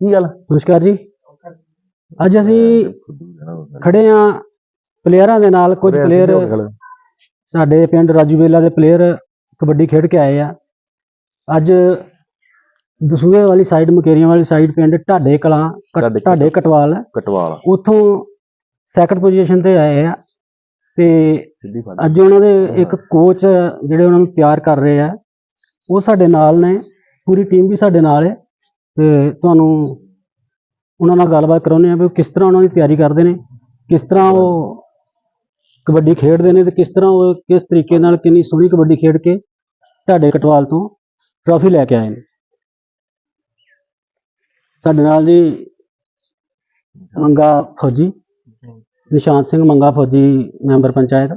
ਕੀ ਗੱਲ? ਨਮਸਕਾਰ ਜੀ। ਅੱਜ ਅਸੀਂ ਖੜੇ ਆ ਪਲੇਅਰਾਂ ਦੇ ਨਾਲ ਕੁਝ ਪਲੇਅਰ ਸਾਡੇ ਪਿੰਡ ਰਾਜੂਵੇਲਾ ਦੇ ਪਲੇਅਰ ਕਬੱਡੀ ਖੇਡ ਕੇ ਆਏ ਆ। ਅੱਜ ਦਸੂਹੇ ਵਾਲੀ ਸਾਈਡ ਮਕੇਰੀਆਂ ਵਾਲੀ ਸਾਈਡ ਪਿੰਡ ਢਾਡੇ ਕਲਾਂ ਢਾਡੇ ਕਟਵਾਲ। ਕਟਵਾਲ। ਉੱਥੋਂ ਸੈਕੰਡ ਪੋਜੀਸ਼ਨ ਤੇ ਆਏ ਆ ਤੇ ਅੱਜ ਉਹਨਾਂ ਦੇ ਇੱਕ ਕੋਚ ਜਿਹੜੇ ਉਹਨਾਂ ਨੂੰ ਤਿਆਰ ਕਰ ਰਹੇ ਆ ਉਹ ਸਾਡੇ ਨਾਲ ਨੇ ਪੂਰੀ ਟੀਮ ਵੀ ਸਾਡੇ ਨਾਲ ਹੈ। ਤੇ ਤੁਹਾਨੂੰ ਉਹਨਾਂ ਨਾਲ ਗੱਲਬਾਤ ਕਰਾਉਂਦੇ ਆ ਵੀ ਉਹ ਕਿਸ ਤਰ੍ਹਾਂ ਉਹਨਾਂ ਦੀ ਤਿਆਰੀ ਕਰਦੇ ਨੇ, ਕਿਸ ਤਰ੍ਹਾਂ ਉਹ ਕਬੱਡੀ ਖੇਡਦੇ ਨੇ ਤੇ ਕਿਸ ਤਰ੍ਹਾਂ ਉਹ ਕਿਸ ਤਰੀਕੇ ਨਾਲ ਕਿੰਨੀ ਸੋਹਣੀ ਕਬੱਡੀ ਖੇਡ ਕੇ ਤੁਹਾਡੇ ਕਟਵਾਲ ਤੋਂ ਟਰਾਫੀ ਲੈ ਕੇ ਆਏ ਨੇ। ਸਾਡੇ ਨਾਲ ਜੀ ਮੰਗਾ ਫੌਜੀ, ਨਿਸ਼ਾਂਤ ਸਿੰਘ ਮੰਗਾ ਫੌਜੀ ਮੈਂਬਰ ਪੰਚਾਇਤ,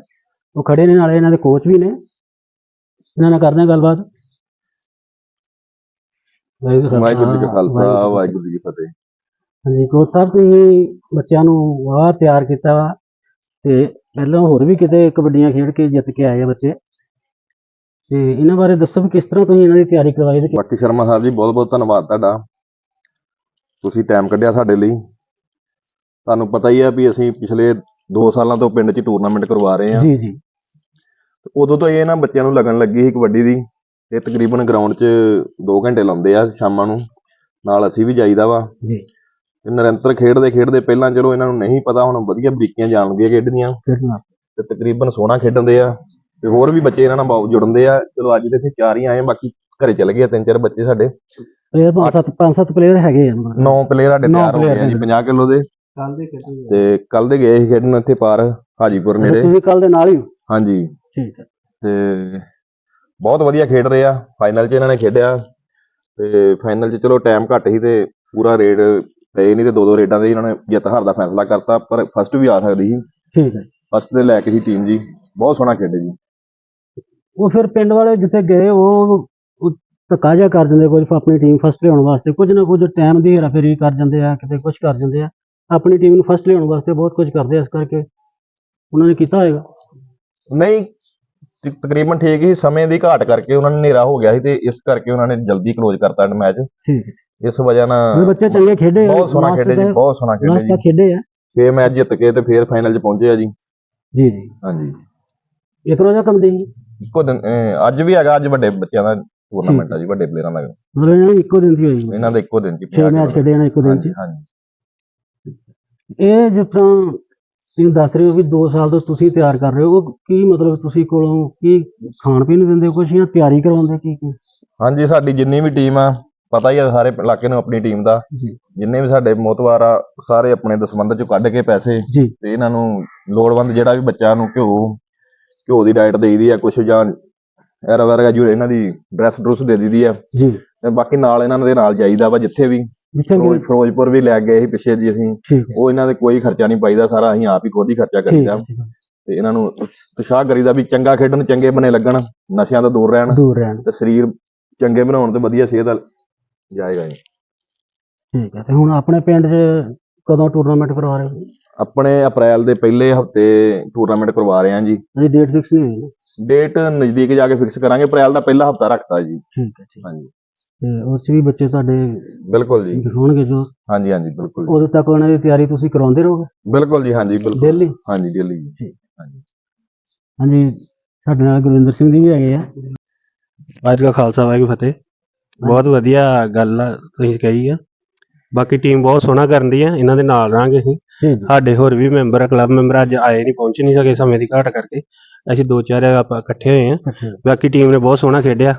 ਉਹ ਖੜੇ ਨੇ, ਨਾਲੇ ਇਹਨਾਂ ਦੇ ਕੋਚ ਵੀ ਨੇ। ਇਹਨਾਂ ਨਾਲ ਕਰਦੇ ਹਾਂ ਗੱਲਬਾਤ। ਵਾਹਿਗੁਰੂ ਜੀ ਕਾ ਖਾਲਸਾ ਵਾਹਿਗੁਰੂ ਜੀ ਕੀ ਫਤਿਹ। ਹਾਂਜੀ ਕੋਚ ਸਾਹਿਬ ਤੁਸੀਂ ਬੱਚਿਆਂ ਨੂੰ ਵਾਹ ਤਿਆਰ ਕੀਤਾ ਵਾ। ਤੇ ਪਹਿਲਾਂ ਹੋਰ ਵੀ ਕਿਤੇ ਕਬੱਡੀਆਂ ਖੇਡ ਕੇ ਜਿੱਤ ਕੇ ਆਏ ਆ ਬੱਚੇ। ਤੇ ਇਹਨਾਂ ਬਾਰੇ ਦੱਸੋ ਵੀ ਕਿਸ ਤਰ੍ਹਾਂ ਤੁਸੀਂ ਇਹਨਾਂ ਦੀ ਤਿਆਰੀ ਕਰਵਾਈ ਤੇ ਬਾਕੀ ਸ਼ਰਮਾ ਸਾਹਿਬ ਜੀ ਬਹੁਤ ਬਹੁਤ ਧੰਨਵਾਦ ਤੁਹਾਡਾ। ਤੁਸੀਂ ਟਾਈਮ ਕੱਢਿਆ ਸਾਡੇ ਲਈ। ਤੁਹਾਨੂੰ ਪਤਾ ਹੀ ਆ ਵੀ ਅਸੀਂ ਪਿਛਲੇ 2 ਸਾਲਾਂ ਤੋਂ ਪਿੰਡ 'ਚ ਟੂਰਨਾਮੈਂਟ ਕਰਵਾ ਰਹੇ ਹਾਂ ਜੀ ਜੀ। ਉਦੋਂ ਤੋਂ ਇਹ ਨਾ ਬੱਚਿਆਂ ਨੂੰ ਲੱਗਣ ਲੱਗੀ ਸੀ ਕਬੱਡੀ ਦੀ। ਇਹ ਤਕਰੀਬਨ ਗਰਾਊਂਡ 'ਚ 2 ਘੰਟੇ ਲਾਉਂਦੇ ਆ ਸ਼ਾਮਾਂ ਨੂੰ। ਨਾਲ ਅਸੀਂ ਵੀ ਜਾਈਦਾ ਵਾ। ਜੀ। ਤੇ ਨਿਰੰਤਰ ਖੇਡਦੇ ਖੇਡਦੇ ਪਹਿਲਾਂ ਚਲੋ ਇਹਨਾਂ ਨੂੰ ਨਹੀਂ ਪਤਾ ਹੁਣ ਵਧੀਆ ਬਰੀਕੀਆਂ ਜਾਣ ਲੱਗੀਆਂ ਖੇਡਦੀਆਂ। ਖੇਡਣਾ। ਤੇ ਤਕਰੀਬਨ ਸੋਹਣਾ ਖੇਡਦੇ ਆ। ਤੇ ਹੋਰ ਵੀ ਬੱਚੇ ਇਹਨਾਂ ਨਾਲ ਬਹੁਤ ਜੁੜਨਦੇ ਆ। ਚਲੋ ਅੱਜ ਤੇ ਇੱਥੇ ਚਾਰ ਹੀ ਆਏ ਬਾਕੀ ਘਰੇ ਚਲੇ ਗਏ ਆ ਤਿੰਨ ਚਾਰ ਬੱਚੇ ਸਾਡੇ। ਪਲੇਅਰ ਪੰਜ ਸੱਤ ਪੰਜ ਸੱਤ ਪਲੇਅਰ ਹੈਗੇ ਆ ਮਤਲਬ। ਨੌ ਪਲੇਅਰ ਸਾਡੇ ਨੌ ਤਿਆਰ ਹੋ ਗਏ ਆ ਜੀ 50 ਕਿਲੋ ਦੇ। ਕੱਲ ਦੇ ਖੇਡਣਗੇ ਤੇ ਕੱਲ ਦੇ ਗਏ ਸੀ ਖੇਡਣ ਇੱਥੇ ਪਾਰ ਹਾਜੀਪੁਰ ਨੇੜੇ। ਤੁਸੀਂ ਕੱਲ ਦੇ ਨਾਲ ਹੀ ਹੋ? ਹਾਂਜੀ। ਠੀਕ ਹੈ ਤੇ ਬਹੁਤ ਵਧੀਆ ਖੇਡ ਰਹੇ ਆ। ਫਾਈਨਲ 'ਚ ਇਹਨਾਂ ਨੇ ਖੇਡਿਆ ਤੇ ਫਾਈਨਲ 'ਚ ਚਲੋ ਟਾਈਮ ਘੱਟ ਸੀ ਤੇ ਪੂਰਾ ਰੇਡ ਪਏ ਨਹੀਂ ਤੇ ਦੋ ਦੋ ਰੇਡਾਂ ਦੇ ਇਹਨਾਂ ਨੇ ਜਿੱਤ ਹਾਰ ਦਾ ਫੈਸਲਾ ਕਰਤਾ ਪਰ ਫਸਟ ਵੀ ਆ ਸਕਦੀ ਸੀ। ਠੀਕ ਹੈ। ਫਸਟ ਦੇ ਲੈ ਕੇ ਸੀ ਟੀਮ ਜੀ। ਬਹੁਤ ਸੋਹਣਾ ਖੇਡੇ ਜੀ। ਉਹ ਫਿਰ ਪਿੰਡ ਵਾਲੇ ਜਿੱਥੇ ਗਏ ਉਹ ਧੱਕਾ ਜਿਹਾ ਕਰ ਜਾਂਦੇ ਕੁਝ ਆਪਣੀ ਟੀਮ ਫਸਟ ਲਿਆਉਣ ਵਾਸਤੇ। ਕੁਝ ਨਾ ਕੁਝ ਟਾਈਮ ਦੀ ਹੇਰਾਫੇਰੀ ਕਰ ਜਾਂਦੇ ਆ ਕਿਤੇ ਕੁਝ ਕਰ ਜਾਂਦੇ ਆ। ਆਪਣੀ ਟੀਮ ਨੂੰ ਫਸਟ ਲਿਆਉਣ ਵਾਸਤੇ ਬਹੁਤ ਕੁਝ ਕਰਦੇ ਆ ਇਸ ਕਰਕੇ ਉਹਨਾਂ ਨੇ ਕੀਤਾ ਹੋਏਗਾ। ਨਹੀਂ ਤ- ਤਕਰੀਬਨ ਠੀਕ ਹੀ ਸਮੇਂ ਦੀ ਘਾਟ ਕਰਕੇ ਉਹਨਾਂ ਨੇ ਹਨੇਰਾ ਹੋ ਗਿਆ ਸੀ ਤੇ ਇਸ ਕਰਕੇ ਉਹਨਾਂ ਨੇ ਜਲਦੀ ਕਲੋਜ਼ ਕਰਤਾ ਮੈਚ ਠੀਕ ਇਸ ਵਜ੍ਹਾ ਨਾਲ ਬੱਚੇ ਚੰਗੇ ਖੇਡੇ ਬਹੁਤ ਸੋਹਣਾ ਖੇਡੇ ਜੀ ਬਹੁਤ ਸੋਹਣਾ ਖੇਡੇ ਜੀ। ਖੇਡੇ ਆ। ਛੇ ਮੈਚ ਜਿੱਤ ਕੇ ਤੇ ਫਿਰ ਫਾਈਨਲ 'ਚ ਪਹੁੰਚੇ ਆ ਜੀ। ਜੀ ਜੀ। ਹਾਂਜੀ। ਇੱਕ ਰੋਜ਼ਾ ਕੰਮ ਦੇ ਇੱਕੋ ਦਿਨ ਅੱਜ ਵੀ ਹੈਗਾ ਅੱਜ ਵੱਡੇ ਬੱਚਿਆਂ ਦਾ ਟੂਰਨਾਮੈਂਟ ਆ ਜੀ ਵੱਡੇ ਪਲੇਅਰਾਂ ਦਾ ਮਤਲਬ ਇਹਨਾਂ ਇੱਕੋ ਦਿਨ ਦੀ ਹੋਈ ਇਹਨਾਂ ਦੇ ਇੱਕੋ ਦਿਨ 'ਚ 6 ਮੈਚ ਖੇਡੇ ਇਹਨਾਂ ਇੱਕੋ ਦਿਨ ਚ। ਹਾਂਜੀ। ਇਹ ਜਿਸ ਤਰ੍ਹਾਂ ਤੁਸੀਂ ਦੱਸ ਰਹੇ ਹੋ ਵੀ 2 ਸਾਲ ਤੋਂ ਤੁਸੀਂ ਤਿਆਰ ਕਰ ਰਹੇ ਹੋ ਕੀ ਮਤਲਬ ਤੁਸੀਂ ਕੋਲੋਂ ਕੀ ਖਾਣ ਪੀਣ ਦਿੰਦੇ ਹੋ ਕੁਛ ਜਾਂ ਤਿਆਰੀ ਕਰਵਾਉਂਦੇ ਕੀ ਕੀ? ਹਾਂਜੀ ਸਾਡੀ ਜਿੰਨੀ ਵੀ ਟੀਮ ਆ ਪਤਾ ਹੀ ਆ ਸਾਰੇ ਇਲਾਕੇ ਨੂੰ ਆਪਣੀ ਟੀਮ ਦਾ। ਜੀ। ਜਿੰਨੇ ਵੀ ਸਾਡੇ ਮੋਤਵਾਰ ਆ ਸਾਰੇ ਆਪਣੇ ਦਸਵੰਧ ਚੋਂ ਕੱਢ ਕੇ ਪੈਸੇ ਜੀ। ਤੇ ਇਹਨਾਂ ਨੂੰ ਲੋੜਵੰਦ ਜਿਹੜਾ ਵੀ ਬੱਚਾ ਨੂੰ ਘਿਓ ਘਿਓ ਦੀ ਡਾਈਟ ਦੇਈਦੀ ਆ ਕੁਛ ਜਾਂ ਐਰਾ ਵਰਗਾ ਜੋ ਇਹਨਾਂ ਦੀ ਡਰੈਸ ਡਰੂਸ ਦੇ ਦਈਦੀ ਆ। ਜੀ। ਤੇ ਬਾਕੀ ਨਾਲ ਇਹਨਾਂ ਦੇ ਨਾਲ ਜਾਈਦਾ ਵਾ ਜਿੱਥੇ ਵੀ। ਜਿੱਥੇ ਫਿਰੋਜ਼- ਵੀ ਫਿਰੋਜ਼ਪੁਰ ਵੀ ਲੈ ਗਏ ਸੀ ਪਿੱਛੇ ਜੀ ਅਸੀਂ। ਠੀਕ ਹੈ। ਉਹ ਇਹਨਾਂ ਦੇ ਕੋਈ ਖਰਚਾ ਨਹੀਂ ਪਾਈਦਾ ਸਾਰਾ ਅਸੀਂ ਆਪ ਹੀ ਖੁਦ ਹੀ ਖਰਚਾ ਠੀਕ ਕਰੀਦਾ ਹੈ ਠੀਕ ਹੈ ਤੇ ਇਹਨਾਂ ਨੂੰ ਉਤਸ਼ਾਹ ਕਰੀਦਾ ਵੀ ਚੰਗਾ ਖੇਡਣ ਚੰਗੇ ਬਣੇ ਲੱਗਣ ਨਸ਼ਿਆਂ ਤੋਂ ਦੂਰ ਰਹਿਣ ਦੂਰ ਰਹਿਣ। ਤੇ ਸਰੀਰ ਚੰਗੇ ਬਣਾਉਣ ਤੇ ਵਧੀਆ ਸਿਹਤ ਵੱਲ ਜਾਏਗਾ ਜੀ। ਠੀਕ ਹੈ ਤੇ ਹੁਣ ਆਪਣੇ ਪਿੰਡ 'ਚ ਕਦੋਂ ਟੂਰਨਾਮੈਂਟ ਕਰਵਾ ਰਹੇ ਹੋ? ਆਪਣੇ ਅਪ੍ਰੈਲ ਦੇ ਪਹਿਲੇ ਹਫ਼ਤੇ ਟੂਰਨਾਮੈਂਟ ਕਰਵਾ ਰਹੇ ਹਾਂ ਜੀ। ਅਜੇ ਡੇਟ ਫਿਕਸ ਨਹੀਂ ਹੋਈ ਨਾ? ਡੇਟ ਨਜ਼ਦੀਕ ਜਾ ਕੇ ਫਿਕਸ ਕਰਾਂਗੇ ਅਪ੍ਰੈਲ ਦਾ ਪਹਿਲਾ ਹਫਤਾ ਰੱਖਤਾ ਜੀ। ਠੀਕ ਹੈ ਠੀਕ ਹੈ। ਹਾਂਜੀ। ਤੇ ਉਸ 'ਚ ਵੀ ਬੱਚੇ ਤੁਹਾਡੇ ਬਿਲਕੁਲ ਜੀ। ਹੋਣਗੇ ਜੋ ਹਾਂਜੀ ਹਾਂਜੀ ਬਿਲਕੁਲ ਉਦੋਂ ਤੱਕ ਉਹਨਾਂ ਦੀ ਤਿਆਰੀ ਤੁਸੀਂ ਕਰਾਉਂਦੇ ਰਹੋਗੇ? ਬਿਲਕੁਲ ਜੀ ਹਾਂਜੀ ਬਿਲਕੁਲ। ਡੇਲੀ? ਹਾਂਜੀ ਡੇਲੀ ਜੀ। ਹਾਂਜੀ। ਸਾਡੇ ਨਾਲ ਗੁਰਵਿੰਦਰ ਸਿੰਘ ਜੀ ਵੀ ਹੈਗੇ ਆ। ਵਾਹਿਗੁਰੂ ਕਾ ਖਾਲਸਾ ਵਾਹਿਗੁਰੂ ਫਤਿਹ। ਬਹੁਤ ਵਧੀਆ ਗੱਲ ਆ ਤੁਸੀਂ ਕਹੀ ਆ। ਬਾਕੀ ਟੀਮ ਬਹੁਤ ਸੋਹਣਾ ਕਰਨ ਦੀ ਆ ਇਹਨਾਂ ਦੇ ਨਾਲ ਰਹਾਂਗੇ ਅਸੀਂ। ਜੀ ਜੀ। ਸਾਡੇ ਹੋਰ ਵੀ ਮੈਂਬਰ ਆ ਕਲੱਬ ਮੈਂਬਰ ਅੱਜ ਆਏ ਨਹੀਂ ਪਹੁੰਚ ਨਹੀਂ ਸਕੇ ਸਮੇਂ ਦੀ ਘਾਟ ਕਰਕੇ। ਅਸੀਂ ਦੋ ਚਾਰ ਆਪਾਂ ਇਕੱਠੇ ਹੋਏ ਆ। ਬਾਕੀ ਟੀਮ ਨੇ ਬਹੁਤ ਸੋਹਣਾ ਖੇਡਿਆ।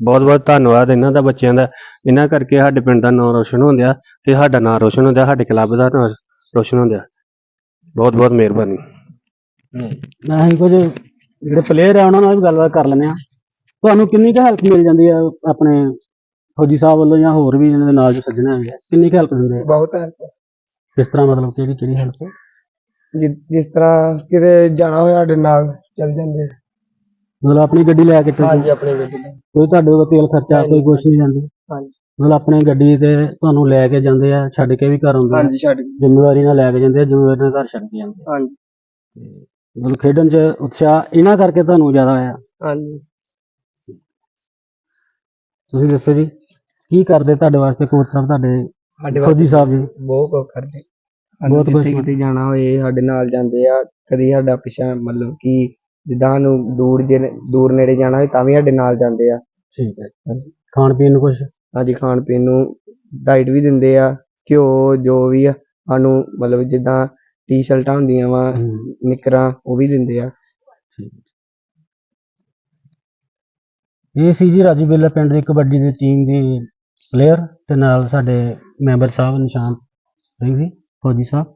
ਬਹੁਤ ਬਹੁਤ ਧੰਨਵਾਦ ਇਹਨਾਂ ਦਾ ਬੱਚਿਆਂ ਦਾ। ਇਹਨਾਂ ਕਰਕੇ ਸਾਡੇ ਪਿੰਡ ਦਾ ਨਾਮ ਰੋਸ਼ਨ ਹੁੰਦਿਆ ਤੇ ਸਾਡਾ ਨਾਮ ਰੋਸ਼ਨ ਹੁੰਦਾ ਸਾਡੇ ਕਲੱਬ ਦਾ ਨਾਮ ਰੋਸ਼ਨ ਹੁੰਦਾ ਬਹੁਤ ਬਹੁਤ ਮਿਹਰਬਾਨੀ। ਮੈਂ ਕੁਝ ਜਿਹੜੇ ਪਲੇਅਰ ਆ ਉਹਨਾਂ ਨਾਲ ਵੀ ਗੱਲਬਾਤ ਕਰ ਲੈਂਦੇ ਆ ਤੁਹਾਨੂੰ ਕਿੰਨੀ ਕੁ ਹੈਲਪ ਮਿਲ ਜਾਂਦੀ ਆ ਆਪਣੇ ਫੌਜੀ ਸਾਹਿਬ ਵੱਲੋਂ ਜਾਂ ਹੋਰ ਵੀ ਇਹਨਾਂ ਦੇ ਨਾਲ ਜੋ ਸੱਜਣੇ ਹੈਗੇ ਆ? ਕਿੰਨੀ ਕੁ ਹੈਲਪ ਦਿੰਦੇ ਆ? ਬਹੁਤ ਹੈ ਕਿਸ ਤਰ੍ਹਾਂ ਮਤਲਬ ਕਿਹੜੀ ਕਿਹੜੀ ਹੈਲਪ ਜਿਸ ਤਰ੍ਹਾਂ ਕਿਤੇ ਜਾਣਾ ਹੋਇਆ ਸਾਡੇ ਨਾਲ ਚੱਲ ਜਾਂਦੇ ਮਤਲਬ ਆਪਣੀ ਗੱਡੀ ਲੈ ਕੇ ਹਾਂਜੀ ਆਪਣੀ ਗੱਡੀ ਕੋਈ ਤੁਹਾਡੇ ਕੋਲ ਤੇਲ ਖਰਚਾ ਕੋਈ ਕੁਛ ਨਹੀਂ ਜਾਂਦੀ। ਹਾਂਜੀ। ਮਤਲਬ ਆਪਣੀ ਗੱਡੀ ਤੇ ਤੁਹਾਨੂੰ ਲੈ ਕੇ ਜਾਂਦੇ ਆ ਛੱਡ ਕੇ ਵੀ ਘਰ ਆਉਂਦੇ ਆ। ਹਾਂਜੀ ਛੱਡ ਜ਼ਿੰਮੇਵਾਰੀ ਨਾਲ ਲੈ ਕੇ ਜਾਂਦੇ ਆ ਜ਼ਿੰਮੇਵਾਰੀ ਨਾਲ ਘਰ ਛੱਡ ਕੇ ਜਾਂਦੇ ਆ। ਹਾਂਜੀ। ਮਤਲਬ ਖੇਡਣ 'ਚ ਉਤਸ਼ਾਹ ਇਹਨਾਂ ਕਰਕੇ ਤੁਹਾਨੂੰ ਜ਼ਿਆਦਾ ਆਇਆ ਹਾਂਜੀ। ਤੁਸੀਂ ਦੱਸੋ ਜੀ ਕੀ ਕਰਦੇ ਤੁਹਾਡੇ ਵਾਸਤੇ ਕੋਚ ਸਾਹਿਬ ਤੁਹਾਡੇ ਸਾਡੇ ਫੌਜੀ ਸਾਹਿਬ ਜੀ? ਬਹੁਤ ਕੁਝ ਕਰਦੇ। ਬਹੁਤ ਬਹੁਤ ਕੁਛ ਜਿੱਥੇ ਕਿਤੇ ਜਾਣਾ ਹੋਏ ਸਾਡੇ ਨਾਲ ਜਾਂਦੇ ਆ ਕਦੀ ਸਾਡਾ ਪਿੱਛਾ ਮਤਲਬ ਕਿ ਜਿੱਦਾਂ ਨੂੰ ਦੂਰ ਜੇ ਦੂਰ ਨੇੜੇ ਜਾਣਾ ਹੋਏ ਤਾਂ ਵੀ ਸਾਡੇ ਨਾਲ ਜਾਂਦੇ ਆ। ਠੀਕ ਹੈ ਖਾਣ ਪੀਣ ਨੂੰ ਕੁਝ ਅੱਜ ਖਾਣ ਪੀਣ ਨੂੰ ਡਾਈਟ ਵੀ ਦਿੰਦੇ ਆ ਘਿਓ ਜੋ ਵੀ ਆ ਸਾਨੂੰ ਮਤਲਬ ਜਿੱਦਾਂ ਟੀ-ਸ਼ਰਟਾਂ ਹੁੰਦੀਆਂ ਵਾ ਨਿੱਕਰਾਂ ਉਹ ਵੀ ਦਿੰਦੇ ਆ। ਇਹ ਸੀ ਜੀ ਰਾਜੂ ਬੇਲਾ ਪਿੰਡ ਦੀ ਕਬੱਡੀ ਦੀ ਟੀਮ ਦੀ ਪਲੇਅਰ ਤੇ ਨਾਲ ਸਾਡੇ ਮੈਂਬਰ ਸਾਹਿਬ ਨਿਸ਼ਾਨ ਸਿੰਘ ਜੀ ਫੌਜੀ ਸਾਹਿਬ।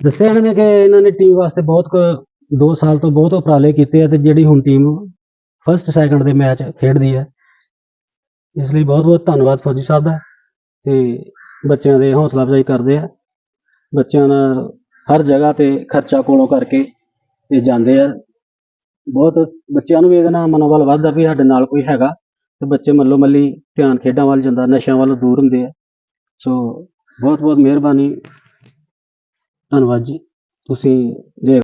ਦੱਸਿਆ ਇਹਨਾਂ ਨੇ ਕਿ ਇਹਨਾਂ ਨੇ ਟੀਮ ਵਾਸਤੇ ਬਹੁਤ 2 ਸਾਲ ਤੋਂ ਬਹੁਤ ਉਪਰਾਲੇ ਕੀਤੇ ਆ ਤੇ ਜਿਹੜੀ ਹੁਣ ਟੀਮ ਫਸਟ ਸੈਕੰਡ ਦੇ ਮੈਚ ਖੇਡਦੀ ਹੈ ਇਸ ਲਈ ਬਹੁਤ ਬਹੁਤ ਧੰਨਵਾਦ ਫੌਜੀ ਸਾਹਿਬ ਦਾ ਤੇ ਬੱਚਿਆਂ ਦੇ ਹੌਸਲਾ ਅਫਜ਼ਾਈ ਕਰਦੇ ਆ। ਬੱਚਿਆਂ ਨਾਲ ਹਰ ਜਗ੍ਹਾ ਤੇ ਖਰਚਾ ਕੋਲੋਂ ਕਰਕੇ ਤੇ ਜਾਂਦੇ ਆ। ਬਹੁਤ ਬੱਚਿਆਂ ਨੂੰ ਵੀ ਇਹਦੇ ਨਾਲ ਮਨੋਬਲ ਵੱਧਦਾ ਵੀ ਸਾਡੇ ਨਾਲ ਕੋਈ ਹੈਗਾ ਤੇ ਬੱਚੇ ਮੱਲੋ ਮੱਲੀ ਧਿਆਨ ਖੇਡਾਂ ਵੱਲ ਜਾਂਦਾ, ਨਸ਼ਿਆਂ ਵੱਲੋਂ ਦੂਰ ਹੁੰਦੇ ਆ। ਸੋ ਬਹੁਤ ਬਹੁਤ ਮਿਹਰਬਾਨੀ। ਧੰਨਵਾਦ ਜੀ। ਤੁਸੀਂ ਜੇ